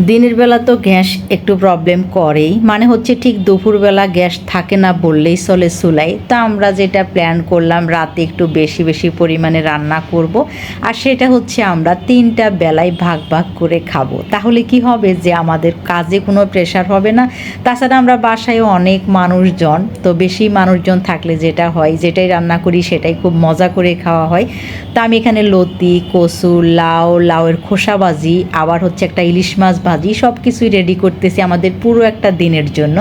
দিনের বেলা তো গ্যাস একটু প্রবলেম করেই। মানে হচ্ছে ঠিক দুপুরবেলা গ্যাস থাকে না বললেই চলে চুলাই তা আমরা যেটা প্ল্যান করলাম, রাতে একটু বেশি বেশি পরিমাণে রান্না করব। আর সেটা হচ্ছে আমরা তিনটা বেলায় ভাগ ভাগ করে খাব। তাহলে কি হবে যে আমাদের কাজে কোনো প্রেশার হবে না। তাছাড়া আমরা বাসায় অনেক মানুষজন, তো বেশি মানুষজন থাকলে যেটা হয়, যেটাই রান্না করি সেটাই খুব মজা করে খাওয়া হয়। তা আমি এখানে লতি কচু লাউ, লাউয়ের খোসা ভাজি আবার হচ্ছে একটা ইলিশ মাছ ভাজি সব কিছুই রেডি করতেছি আমাদের পুরো একটা দিনের জন্য।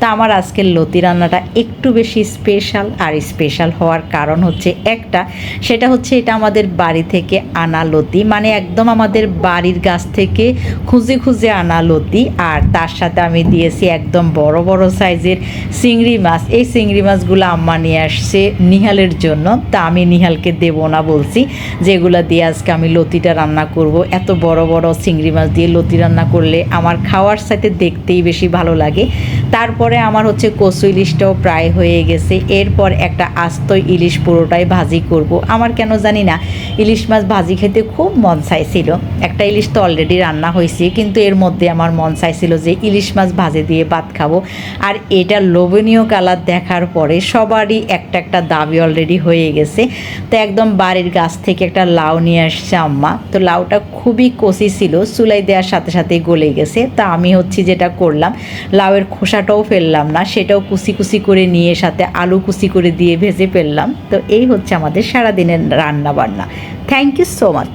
তা আমার আজকের লতি রান্নাটা একটু বেশি স্পেশাল আর স্পেশাল হওয়ার কারণ হচ্ছে একটা, সেটা হচ্ছে এটা আমাদের বাড়ি থেকে আনা লতি মানে একদম আমাদের বাড়ির গাছ থেকে খুঁজে খুঁজে আনা লতি, আর তার সাথে আমি দিয়েছি একদম বড় বড় সাইজের চিংড়ি মাছ। এই চিংড়ি মাছগুলো আম্মা নিয়ে আসছে নিহালের জন্য। তা আমি নিহালকে দেবো না বলছি, যেগুলো দিয়ে আজকে আমি লতিটা রান্না করব। এত বড় বড় চিংড়ি মাছ দিয়ে লতি রান্না করলে আমার খাওয়ার সাথে দেখতেই বেশি ভালো লাগে। তারপরে আমার হচ্ছে কচু ইলিশটাও প্রায় হয়ে গেছে। এরপর একটা আস্ত ইলিশ পুরোটাই ভাজি করব। আমার কেন জানি না, ইলিশ মাছ ভাজি খেতে খুব মন চাইছিল। একটা ইলিশ তো অলরেডি রান্না হয়েছে, কিন্তু এর মধ্যে আমার মন চাইছিল যে ইলিশ মাছ ভাজি দিয়ে ভাত খাব। আর এটা লোভনীয় কালার দেখার পরে সবারই একটা একটা দাবি অলরেডি হয়ে গেছে। তো একদম বাড়ির গাছ থেকে একটা লাউ নিয়ে আসছে আম্মা। তো লাউটা খুবই কষি ছিল, চুলাই দেওয়ার সাথে সাথে সাথে গলে গেছে। তা আমি হচ্ছে যেটা করলাম, লাউয়ের খোসাটাও ফেললাম না, সেটাও কুচি কুচি করে নিয়ে সাথে আলু কুচি করে দিয়ে ভেজে ফেললাম। তো এই হচ্ছে আমাদের সারাদিনের রান্না বান্না থ্যাংক ইউ সো মাচ